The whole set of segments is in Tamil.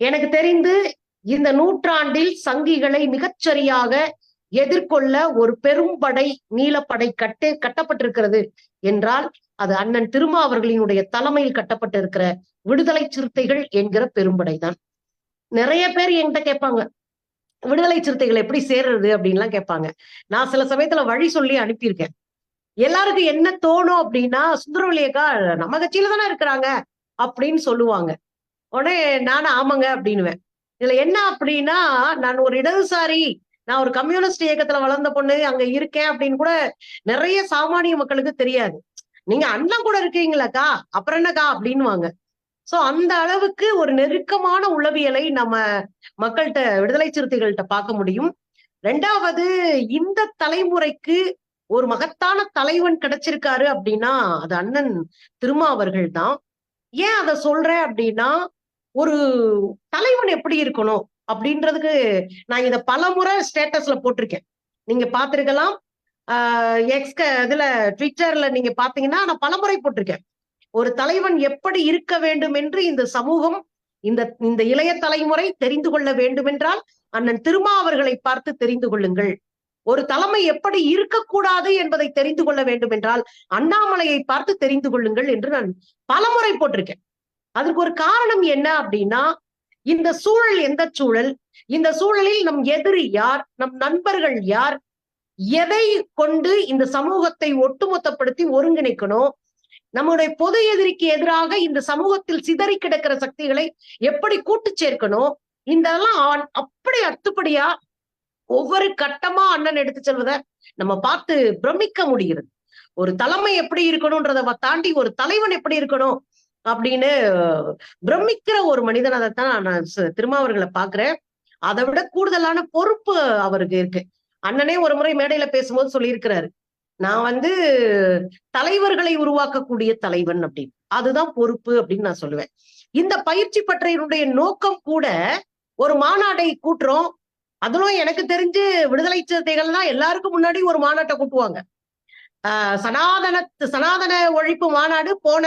எனக்கு தெரிந்து இந்த நூற்றாண்டில் சங்கிகளை மிகச்சரியாக எதிர்கொள்ள ஒரு பெரும்படை நீலப்படை கட்டு கட்டப்பட்டிருக்கிறது என்றால் அது அண்ணன் திருமா அவர்களினுடைய தலைமையில் கட்டப்பட்டிருக்கிற விடுதலை சிறுத்தைகள் என்கிற பெரும்படை தான் நிறைய பேர் என்கிட்ட கேட்பாங்க விடுதலை சிறுத்தைகள் எப்படி சேர்றது? அப்படின்லாம் கேட்பாங்க. நான் சில சமயத்துல வழி சொல்லி அனுப்பியிருக்கேன். எல்லாருக்கும் என்ன தோணும் அப்படின்னா சுந்தரவழியக்கா நம்ம கட்சியில தானே இருக்கிறாங்க அப்படின்னு சொல்லுவாங்க. உடனே நானும் ஆமாங்க அப்படின்னுவேன். இதுல என்ன அப்படின்னா நான் ஒரு இடதுசாரி நான் ஒரு கம்யூனிஸ்ட் இயக்கத்துல வளர்ந்த பொண்ணு அங்க இருக்கேன் அப்படின்னு கூட நிறைய சாமானிய மக்களுக்கு தெரியாது. நீங்க அண்ணன் கூட இருக்கீங்களாக்கா? அப்புறம் என்னக்கா? அப்படின்னுவாங்க. சோ அந்த அளவுக்கு ஒரு நெருக்கமான உளவியலை நம்ம மக்கள்கிட்ட விடுதலை சிறுத்தைகள்கிட்ட பார்க்க முடியும். ரெண்டாவது இந்த தலைமுறைக்கு ஒரு மகத்தான தலைவன் கிடைச்சிருக்காரு அப்படின்னா அது அண்ணன் திருமா அவர்கள் தான் ஏன் அதை சொல்றேன் அப்படின்னா ஒரு தலைவன் எப்படி இருக்கணும் அப்படின்றதுக்கு நான் இதை பல முறை ஸ்டேட்டஸ்ல போட்டிருக்கேன். நீங்க பாத்திருக்கலாம் ஆஹ் எக்ஸ்க இதுல ட்விட்டர்ல நீங்க பாத்தீங்கன்னா நான் பலமுறை போட்டிருக்கேன். ஒரு தலைவன் எப்படி இருக்க வேண்டும் என்று இந்த சமூகம் இந்த இந்த இளைய தலைமுறை தெரிந்து கொள்ள வேண்டும் என்றால் அண்ணன் திருமா அவர்களை பார்த்து தெரிந்து கொள்ளுங்கள். ஒரு தலைமை எப்படி இருக்கக்கூடாது என்பதை தெரிந்து கொள்ள வேண்டும் என்றால் அண்ணாமலையை பார்த்து தெரிந்து கொள்ளுங்கள் என்று நான் பலமுறை போட்டிருக்கேன். அதற்கு ஒரு காரணம் என்ன அப்படின்னா இந்த சூழல் எந்த சூழல்? இந்த சூழலில் நம் எதிரி யார்? நம் நண்பர்கள் யார்? எதை கொண்டு இந்த சமூகத்தை ஒட்டுமொத்தப்படுத்தி ஒருங்கிணைக்கணும்? நம்முடைய பொது எதிரிக்கு எதிராக இந்த சமூகத்தில் சிதறி கிடக்கிற சக்திகளை எப்படி கூட்டு சேர்க்கணும்? இதெல்லாம் அப்படி அத்துப்படியா ஒவ்வொரு கட்டமா அண்ணன் எடுத்து செல்வதை நம்ம பார்த்து பிரமிக்க முடிகிறது. ஒரு தலைமை எப்படி இருக்கணும்ன்றத தாண்டி ஒரு தலைவன் எப்படி இருக்கணும்? அப்படின்னு பிரமிக்கிற ஒரு மனிதன் அதைத்தான் நான் திருமாவர்களை பாக்குறேன் அதை விட கூடுதலான பொறுப்பு அவருக்கு இருக்கு. அண்ணனே ஒரு முறை மேடையில பேசும்போது சொல்லியிருக்கிறாரு. நான் வந்து தலைவர்களை உருவாக்கக்கூடிய தலைவன் அப்படின்னு. அதுதான் பொறுப்பு அப்படின்னு நான் சொல்லுவேன். இந்த பயிற்சி பற்றையினுடைய நோக்கம் கூட ஒரு மாநாடை கூட்டுறோம். அதுவும் எனக்கு தெரிஞ்சு விடுதலை சிறுத்தைகள் தான் எல்லாருக்கும் முன்னாடி ஒரு மாநாட்டை கூட்டுவாங்க. சனாதன சனாதன ஒழிப்பு மாநாடு போன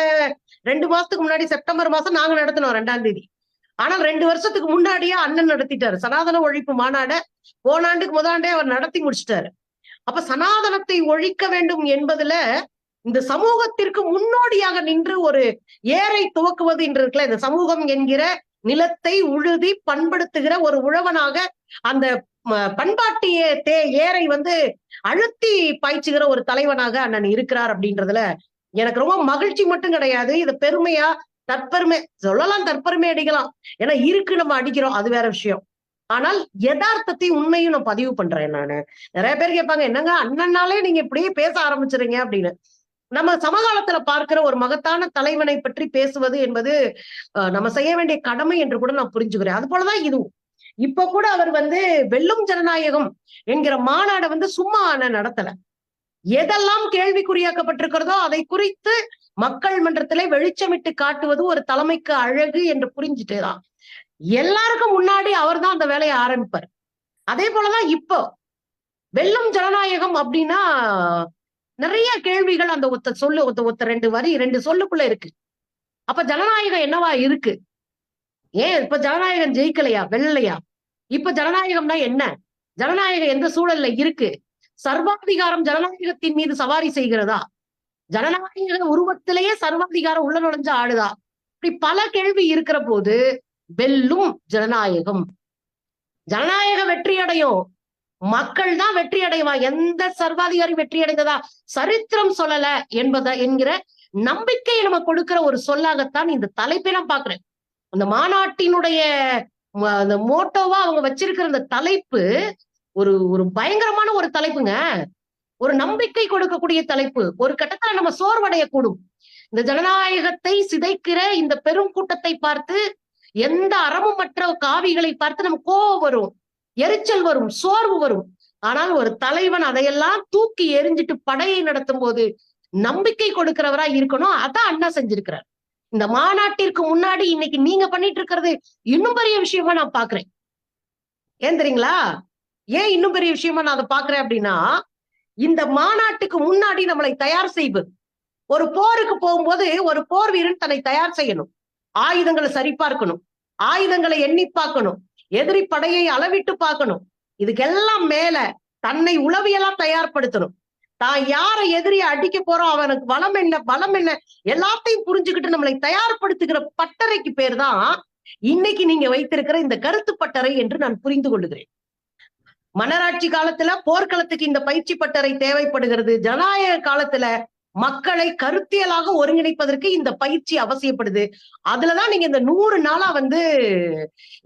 ரெண்டு மாசத்துக்கு முன்னாடி செப்டம்பர் மாசம் நாங்க நடத்தினோம் ரெண்டாம் தேதி. ஆனால் ரெண்டு வருஷத்துக்கு முன்னாடியே அண்ணன் நடத்திட்டாரு. சனாதன ஒழிப்பு மாநாட போனாண்டுக்கு முதலாண்டே அவர் நடத்தி முடிச்சிட்டாரு. அப்ப சனாதனத்தை ஒழிக்க வேண்டும் என்பதுல இந்த சமூகத்திற்கு முன்னோடியாக நின்று ஒரு ஏரை துவக்குவது என்று இருக்குல்ல இந்த சமூகம் என்கிற நிலத்தை உழுதி பண்படுத்துகிற ஒரு உழவனாக அந்த பண்பாட்டிய தே ஏரை வந்து அழுத்தி பாய்ச்சுகிற ஒரு தலைவனாக அண்ணன் இருக்கிறார் அப்படின்றதுல எனக்கு ரொம்ப மகிழ்ச்சி மட்டும் கிடையாது. இது பெருமையா தற்பெருமை சொல்லலாம் தற்பெருமை அடிக்கலாம். ஏன்னா இருக்கு நம்ம அடிக்கிறோம் அது வேற விஷயம். ஆனால் யதார்த்தத்தை உண்மையும் நான் பதிவு பண்றேன் நானு. நிறைய பேர் கேட்பாங்க என்னங்க அண்ணனாலே நீங்க இப்படியே பேச ஆரம்பிச்சிருங்க அப்படின்னு. நம்ம சமகாலத்துல பார்க்கிற ஒரு மகத்தான தலைவனை பற்றி பேசுவது என்பது நம்ம செய்ய வேண்டிய கடமை என்று கூட நான் புரிஞ்சுக்கிறேன். அது போலதான் இதுவும். இப்ப கூட அவர் வந்து வெல்லும் ஜனநாயகம் என்கிற மாநாடை வந்து சும்மா நடத்தல. எதெல்லாம் கேள்விக்குறியாக்கப்பட்டிருக்கிறதோ அதை குறித்து மக்கள் மன்றத்திலே வெளிச்சமிட்டு காட்டுவது ஒரு தலைமைக்கு அழகு என்று புரிஞ்சுட்டுதான். எல்லாருக்கும் முன்னாடி அவர் தான் அந்த வேலையை ஆரம்பிப்பார். அதே போலதான் இப்போ. வெல்லும் ஜனநாயகம் அப்படின்னா நிறைய கேள்விகள் அந்த ஒத்த சொல்லு ஒத்த ஒத்த ரெண்டு வரி ரெண்டு சொல்லுக்குள்ள இருக்கு. அப்ப ஜனநாயகம் என்னவா இருக்கு? ஏன் இப்ப ஜனநாயகம் ஜெயிக்கலையா? வெல்லையா இப்ப ஜனநாயகம்னா என்ன? ஜனநாயகம் எந்த சூழல்ல இருக்கு? சர்வாதிகாரம் ஜனநாயகத்தின் மீது சவாரி செய்கிறதா? ஜனநாயக உருவத்திலேயே சர்வாதிகாரம் உள்ள நுழைஞ்ச ஆடுதா இப்படி பல கேள்வி இருக்கிற போது வெல்லும் ஜனநாயகம். ஜனநாயக வெற்றி அடையும் மக்கள் தான் வெற்றி அடைவா? எந்த சர்வாதிகாரி வெற்றி அடைந்ததா? சரித்திரம் சொல்லல என்பத என்கிற நம்பிக்கையை நம்ம கொடுக்கிற ஒரு சொல்லாகத்தான் இந்த தலைப்பை நான் பாக்குறேன் அந்த மாநாட்டினுடைய அந்த மோட்டோவா அவங்க வச்சிருக்கிற அந்த தலைப்பு ஒரு ஒரு பயங்கரமான ஒரு தலைப்புங்க. ஒரு நம்பிக்கை கொடுக்கக்கூடிய தலைப்பு. ஒரு கட்டத்துல நம்ம சோர்வடையக்கூடும். இந்த ஜனநாயகத்தை சிதைக்கிற இந்த பெரும் கூட்டத்தை பார்த்து எந்த அறமுமற்ற காவிகளை பார்த்து நம்ம கோவம் வரும் எரிச்சல் வரும் சோர்வு வரும். ஆனால் ஒரு தலைவன் அதையெல்லாம் தூக்கி எரிஞ்சிட்டு படையை நடத்தும் போது நம்பிக்கை கொடுக்கிறவரா இருக்கணும் அதான் அண்ணா செஞ்சிருக்கிறார். இந்த மாநாட்டிற்கு முன்னாடி இன்னைக்கு நீங்க பண்ணிட்டு இருக்கிறது இன்னும் பெரிய விஷயமா நான் பாக்குறேன். ஏன் தெரியுங்களா? ஏன் இன்னும் பெரிய விஷயமா நான் அதை பாக்குறேன் அப்படின்னா இந்த மாநாட்டுக்கு முன்னாடி நம்மளை தயார் செய்வது ஒரு போருக்கு போகும்போது ஒரு போர் வீரன் தன்னை தயார் செய்யணும். ஆயுதங்களை சரிபார்க்கணும். ஆயுதங்களை எண்ணி பார்க்கணும். எதிரி படையை அளவிட்டு பார்க்கணும். இதுக்கெல்லாம் மேல தன்னை உளவியெல்லாம் தயார்படுத்தணும். தான் யாரை எதிரியை அடிக்க போறோம் அவனுக்கு வளம் என்ன பலம் என்ன எல்லாத்தையும் புரிஞ்சுக்கிட்டு நம்மளை தயார்படுத்துகிற பட்டறைக்கு பேர் தான் இன்னைக்கு நீங்க வைத்திருக்கிற இந்த கருத்து பட்டறை என்று நான் புரிந்து கொள்ளுகிறேன். மன்னராட்சி காலத்துல போர்க்களத்துக்கு இந்த பயிற்சி பட்டறை தேவைப்படுகிறது. ஜனநாயக காலத்துல மக்களை கருத்தியலாக ஒருங்கிணைப்பதற்கு இந்த பயிற்சி அவசியப்படுது. அதுலதான் நீங்க இந்த நூறு நாளா வந்து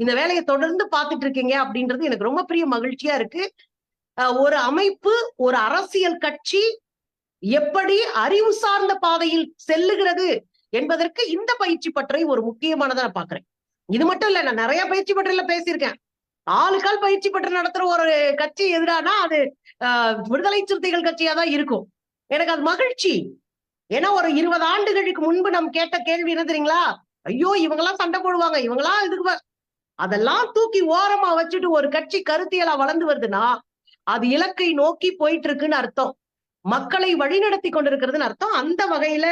இந்த வேலையை தொடர்ந்து பார்த்துட்டு இருக்கீங்க அப்படின்றது எனக்கு ரொம்ப பெரிய மகிழ்ச்சியா இருக்கு. ஒரு அமைப்பு ஒரு அரசியல் கட்சி எப்படி அறிவு சார்ந்த பாதையில் செல்லுகிறது என்பதற்கு இந்த பயிற்சி பற்றை ஒரு முக்கியமானதா நான் பாக்குறேன். இது மட்டும் இல்ல நான் நிறைய பயிற்சி பற்றில பேசியிருக்கேன். ஆளுக்கால் பயிற்சி பற்றி நடத்துற ஒரு கட்சி எதிரானா அது ஆஹ் விடுதலை சிறுத்தைகள் கட்சியா தான் இருக்கும். எனக்கு அது மகிழ்ச்சி. ஏன்னா ஒரு இருபது ஆண்டுகளுக்கு முன்பு நம்ம கேட்ட கேள்வி என்ன தெரியுங்களா? ஐயோ இவங்கெல்லாம் சண்டை போடுவாங்க இவங்கெல்லாம் இதுக்கு அதெல்லாம் தூக்கி ஓரமா வச்சுட்டு ஒரு கட்சி கருத்தியலா வளர்ந்து வருதுன்னா அது இலக்கை நோக்கி போயிட்டு இருக்குன்னு அர்த்தம். மக்களை வழிநடத்தி கொண்டிருக்கிறதுன்னு அர்த்தம். அந்த வகையில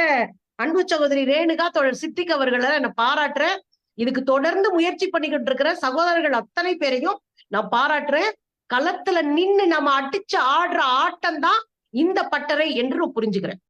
அன்பு சகோதரி ரேணுகா தொடர் சித்திக் அவர்களை நான் பாராட்டுறேன். இதுக்கு தொடர்ந்து முயற்சி பண்ணிக்கிட்டு இருக்கிற சகோதரர்கள் அத்தனை பேரையும் நான் பாராட்டுறேன். களத்துல நின்னு நம்ம அடிச்சு ஆடுற ஆட்டம் தான் இந்த பட்டறை என்று புரிஞ்சுக்கிறேன்.